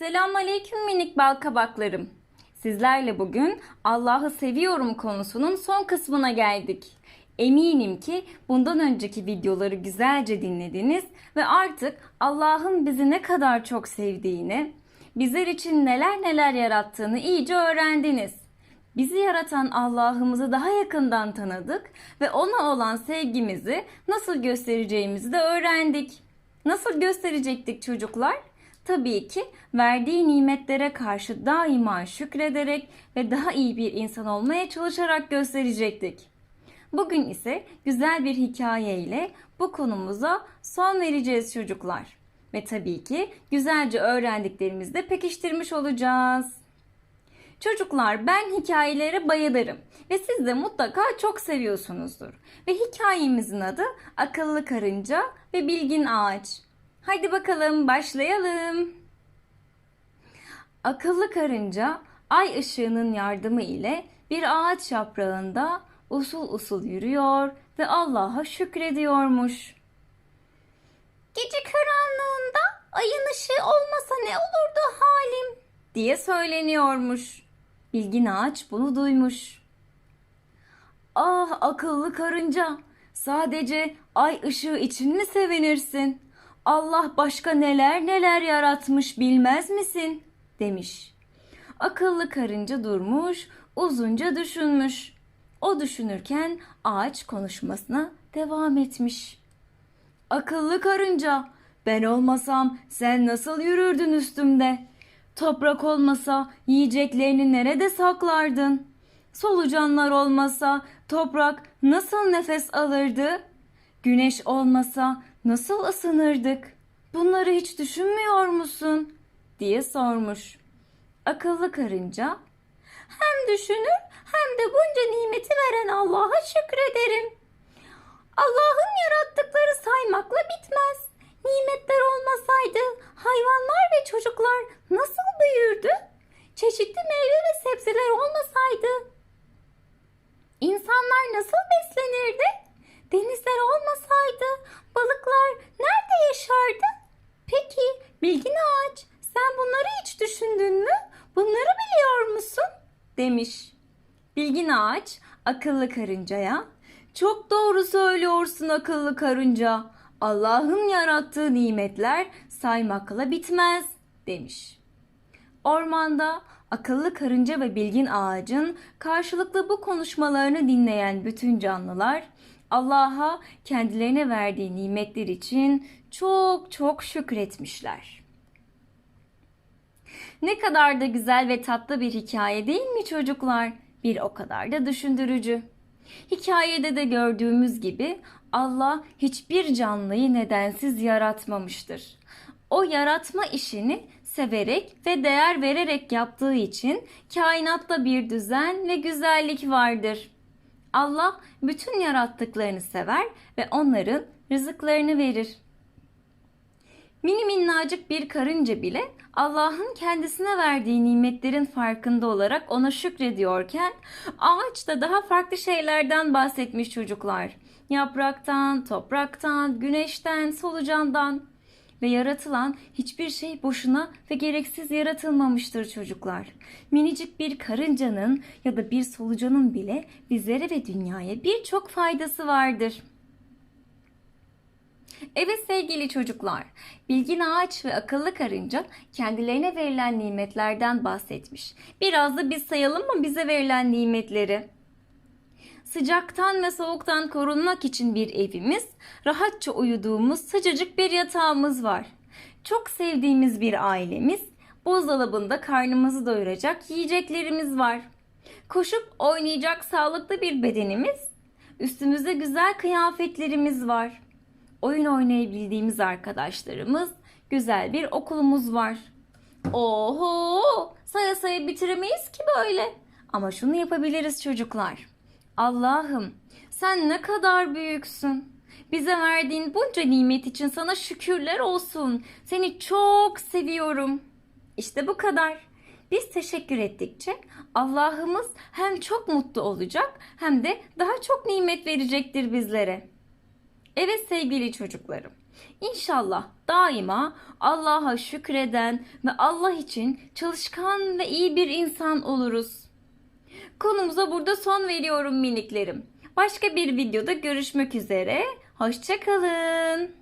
Selamünaleyküm minik bal kabaklarım. Sizlerle bugün Allah'ı seviyorum konusunun son kısmına geldik. Eminim ki bundan önceki videoları güzelce dinlediniz ve artık Allah'ın bizi ne kadar çok sevdiğini, bizler için neler neler yarattığını iyice öğrendiniz. Bizi yaratan Allah'ımızı daha yakından tanıdık ve ona olan sevgimizi nasıl göstereceğimizi de öğrendik. Nasıl gösterecektik çocuklar? Tabii ki verdiği nimetlere karşı daima şükrederek ve daha iyi bir insan olmaya çalışarak gösterecektik. Bugün ise güzel bir hikaye ile bu konumuza son vereceğiz çocuklar. Ve tabii ki güzelce öğrendiklerimizi de pekiştirmiş olacağız. Çocuklar ben hikayelere bayılırım ve siz de mutlaka çok seviyorsunuzdur. Ve hikayemizin adı Akıllı Karınca ve Bilgin Ağaç. Haydi bakalım başlayalım. Akıllı karınca ay ışığının yardımı ile bir ağaç yaprağında usul usul yürüyor ve Allah'a şükrediyormuş. Gece karanlığında ayın ışığı olmasa ne olurdu halim diye söyleniyormuş. Bilgin ağaç bunu duymuş. Ah akıllı karınca, sadece ay ışığı için mi sevinirsin? Allah başka neler neler yaratmış bilmez misin? demiş. Akıllı karınca durmuş, uzunca düşünmüş. O düşünürken ağaç konuşmasına devam etmiş. Akıllı karınca, ben olmasam sen nasıl yürürdün üstümde? Toprak olmasa yiyeceklerini nerede saklardın? Solucanlar olmasa toprak nasıl nefes alırdı? Güneş olmasa nasıl ısınırdık? Bunları hiç düşünmüyor musun? diye sormuş. Akıllı karınca, hem düşünür hem de bunca nimeti veren Allah'a şükrederim. Allah'ın yarattıkları saymakla bitmez. Nimetler olmasaydı hayvanlar ve çocuklar nasıl büyürdü? Çeşitli meyve ve sebzeler olmasaydı insanlar nasıl beslenirdi? Denizler olmasaydı balıklar nerede yaşardı? Peki bilgin ağaç sen bunları hiç düşündün mü? Bunları biliyor musun? Demiş. Bilgin ağaç akıllı karıncaya çok doğru söylüyorsun akıllı karınca. Allah'ın yarattığı nimetler saymakla bitmez demiş. Ormanda akıllı karınca ve bilgin ağacın karşılıklı bu konuşmalarını dinleyen bütün canlılar Allah'a kendilerine verdiği nimetler için çok çok şükretmişler. Ne kadar da güzel ve tatlı bir hikaye değil mi çocuklar? Bir o kadar da düşündürücü. Hikayede de gördüğümüz gibi Allah hiçbir canlıyı nedensiz yaratmamıştır. O yaratma işini severek ve değer vererek yaptığı için kainatta bir düzen ve güzellik vardır. Allah bütün yarattıklarını sever ve onların rızıklarını verir. Mini minnacık bir karınca bile Allah'ın kendisine verdiği nimetlerin farkında olarak ona şükrediyorken ağaç da daha farklı şeylerden bahsetmiş çocuklar. Yapraktan, topraktan, güneşten, solucandan ve yaratılan hiçbir şey boşuna ve gereksiz yaratılmamıştır çocuklar. Minicik bir karıncanın ya da bir solucanın bile bizlere ve dünyaya birçok faydası vardır. Evet sevgili çocuklar, bilgin ağaç ve akıllı karınca kendilerine verilen nimetlerden bahsetmiş. Biraz da biz sayalım mı bize verilen nimetleri? Sıcaktan ve soğuktan korunmak için bir evimiz, rahatça uyuduğumuz sıcacık bir yatağımız var. Çok sevdiğimiz bir ailemiz, buzdolabında karnımızı doyuracak yiyeceklerimiz var. Koşup oynayacak sağlıklı bir bedenimiz, üstümüzde güzel kıyafetlerimiz var. Oyun oynayabildiğimiz arkadaşlarımız, güzel bir okulumuz var. Oho! Saya saya bitiremeyiz ki böyle. Ama şunu yapabiliriz çocuklar. Allah'ım sen ne kadar büyüksün. Bize verdiğin bunca nimet için sana şükürler olsun. Seni çok seviyorum. İşte bu kadar. Biz teşekkür ettikçe Allah'ımız hem çok mutlu olacak hem de daha çok nimet verecektir bizlere. Evet sevgili çocuklarım. İnşallah daima Allah'a şükreden ve Allah için çalışkan ve iyi bir insan oluruz. Konumuza burada son veriyorum miniklerim. Başka bir videoda görüşmek üzere. Hoşçakalın.